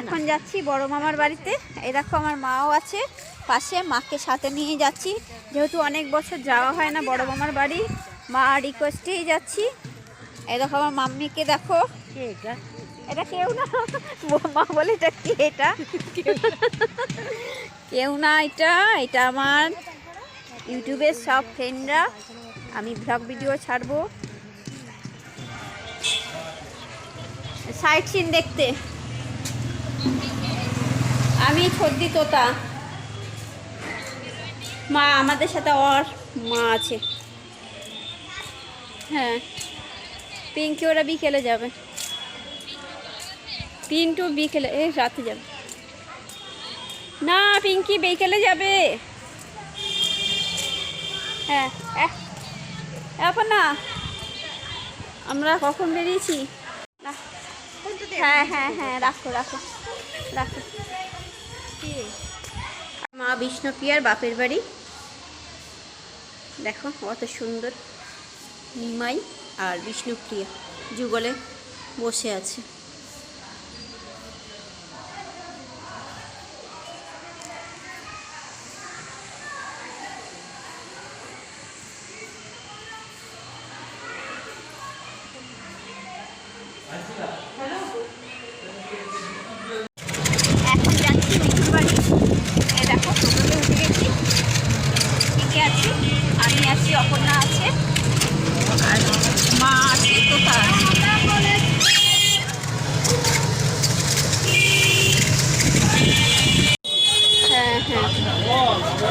এখন যাচ্ছি বড় মামার বাড়িতে। এই দেখো আমার মাও আছে পাশে মাকে সাথে নিয়ে যাচ্ছি। যেহেতু অনেক বছর যাওয়া হয় না বড় মামার বাড়ি মা রিকোয়েস্টেই যাচ্ছি। এই দেখো আমার মাম্মিকে দেখো। এটা? কেউ না। মা বলে এটা কে এটা? কেউ না এটা। এটা আমার ইউটিউবের সব ফ্রেন্ডরা। আমি ব্লগ ভিডিও ছাড়বো। সাইট সিন দেখতে। আমি সর্দি তোতা। মা, আমাদের সাথে ওর মা আছে। হ্যাঁ। পিঙ্কি ওরা বিকেলে যাবে। পিন্টু বিকেলে এ রাতে যাবে। না, পিঙ্কি বিকেলে যাবে। হ্যাঁ এখন না, আমরা কখন বেরিয়েছি? না। হ্যাঁ হ্যাঁ হ্যাঁ রাখো রাখো রাখো। মা বিষ্ণুপ্রিয়ার বাপের বাড়ি। দেখো কত সুন্দর নিমাই আর বিষ্ণুপ্রিয়া যুগলে বসে আছে এখন যাচ্ছি মিঠুর বাড়ি এই দেখো টোটোতে উঠে গেছি কে আছি আমি আছি অপর্ণা আছে আর মা আছে তোতা আছে হ্যাঁ আর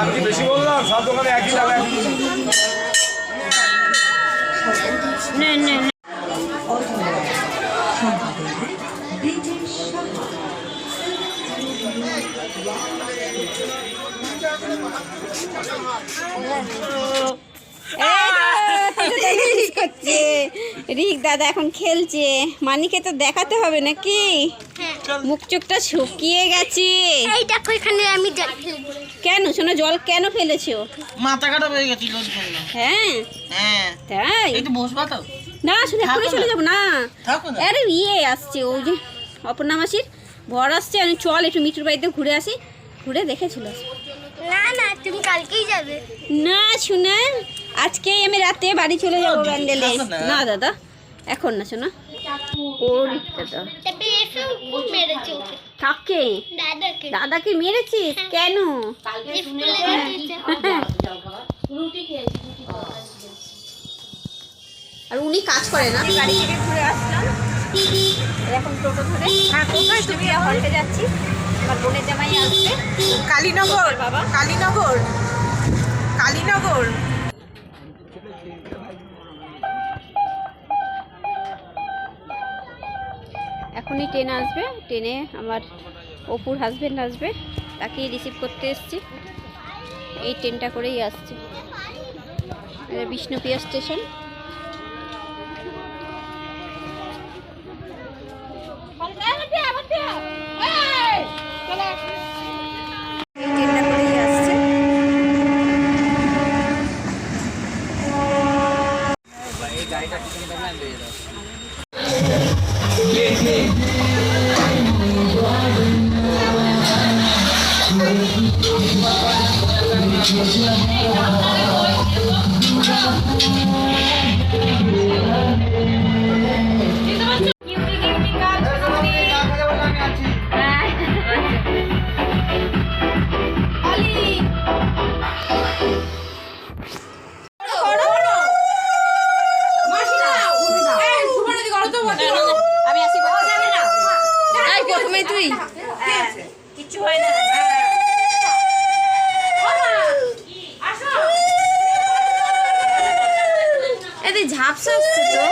আমি বেশি বললাম সব দোকানে একই দাম একই রিক দাদা এখন খেলছে। মানিকে তো দেখাতে হবে নাকি? মুখ চোখটা শুকিয়ে গেছে। এই দেখো এখানে আমি জল কেন? শোনো জল কেন ফেলেছো? মাথা কাটা হয়ে গেছিল হ্যাঁ। হ্যাঁ। তাই? একটু বসবা তো। না শুনে থাকো চলে যাব না। না। আরে ইয়ে আসছে ওই যে অপর্ণা মাসির বর আসছে আমি চল একটু মিঠুর বাড়িতে ঘুরে আসি। ঘুরে দেখে চলে আসি। না না তুমি কালকেই যাবে। না শুনে আজকেই আমি রাতে বাড়ি চলে যাব ব্যান্ডেলে। না। দাদা এখন না শোনা। ও রিক দাদা কাকে? দাদাকে। মেরেছিস? কেন? আর উনি কাজ করে না আমি গাড়ি থেকে ঘুরে আসলাম এখন টোটো ধরে। তুমি হল্টে যাচ্ছি। আমার বোনের জামাই আসবে। কালীনগর বাবা। কালীনগর কালীনগর। এখনই ট্রেন আসবে। ট্রেনে আমার অপুর হাজবেন্ড আসবে। তাকেই রিসিভ করতে এসছি। এই ট্রেনটা করেই আসছি। বিষ্ণুপ্রিয়া স্টেশন 还在心里在面对着。কিচ্ছু হয় না এদি ঝাপসা আসছে তো।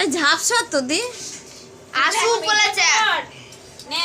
এই ঝাপসা তো দি। আসু বলেছে। নে।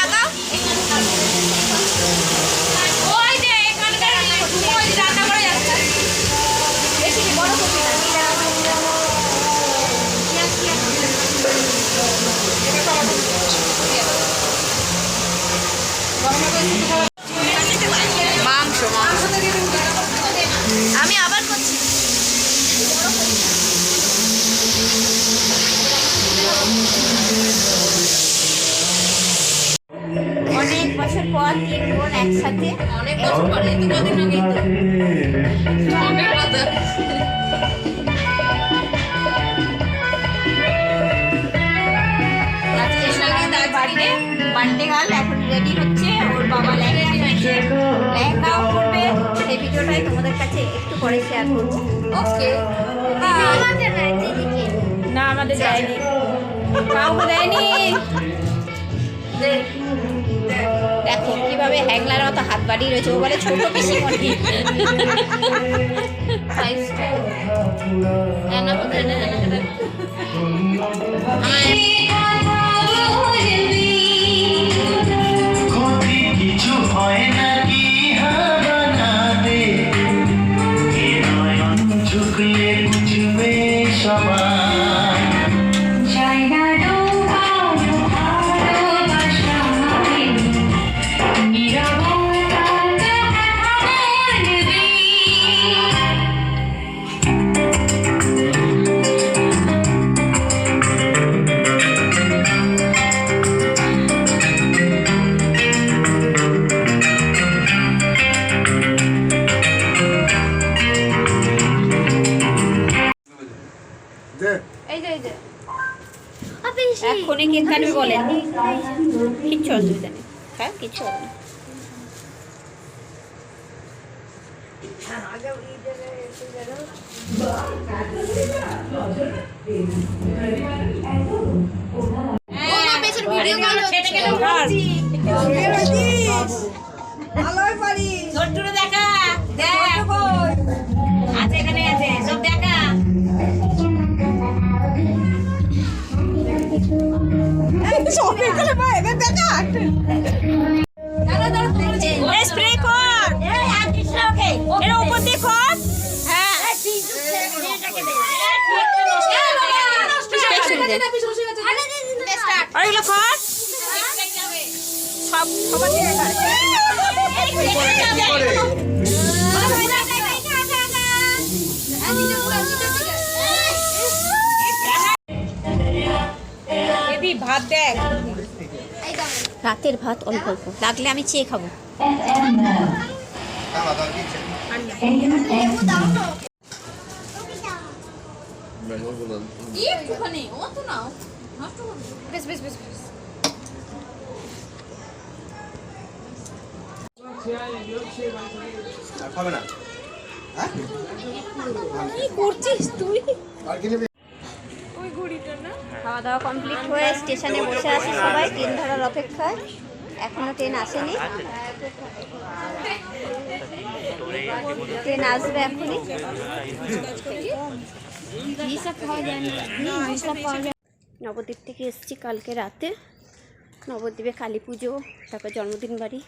একসাথে অনেক বছর পরে তো কদিন আগেই তো অনেক কথা বার্থডে এখন রেডি হচ্ছে ওর বাবা লেহেঙ্গা নিয়েছে সেই ভিডিওটাই তোমাদের কাছে একটু পরে শেয়ার করব ওকে না আমাদের দেয়নি কাউকে দেয়নি। কীভাবে হ্যাংলার মতো হাত বাড়িয়ে রয়েছে ও বলে ছোট পিসি মনে রান্না এখনই কেক কাটবে বলেন। কিচ্ছু অসুবিধা নেই। হ্যাঁ কিচ্ছু হবে না। ছোট্টুরে দেখা। দেখ। আছে এখানে আছে। সব দেখা। স্প্রে হ্যাঁ সব সবার ভাত দেখ। রাতের ভাত অল্প অল্প। লাগলে আমি চেয়ে খাব। খাবে না? খাওয়া দাওয়া কমপ্লিট হয়ে স্টেশনে বসে আছে সবাই ট্রেন ধরার অপেক্ষায়। এখনও ট্রেন আসেনি। ট্রেন আসবে এখনই। নবদ্বীপ থেকে এসেছি কালকে রাতে। নবদ্বীপে কালী পুজো তারপর জন্মদিন বাড়ি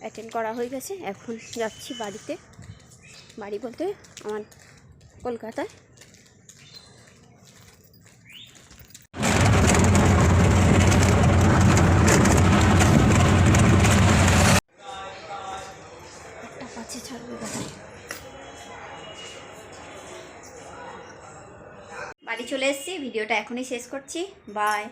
অ্যাটেন্ড করা হয়ে গেছে। এখন যাচ্ছি বাড়িতে। বাড়ি বলতে আমার কলকাতায় একটা পাচ্ছে ছাড়বে কোথায় বাড়ি চলে এসেছি ভিডিওটা এখনই শেষ করছি। বাই।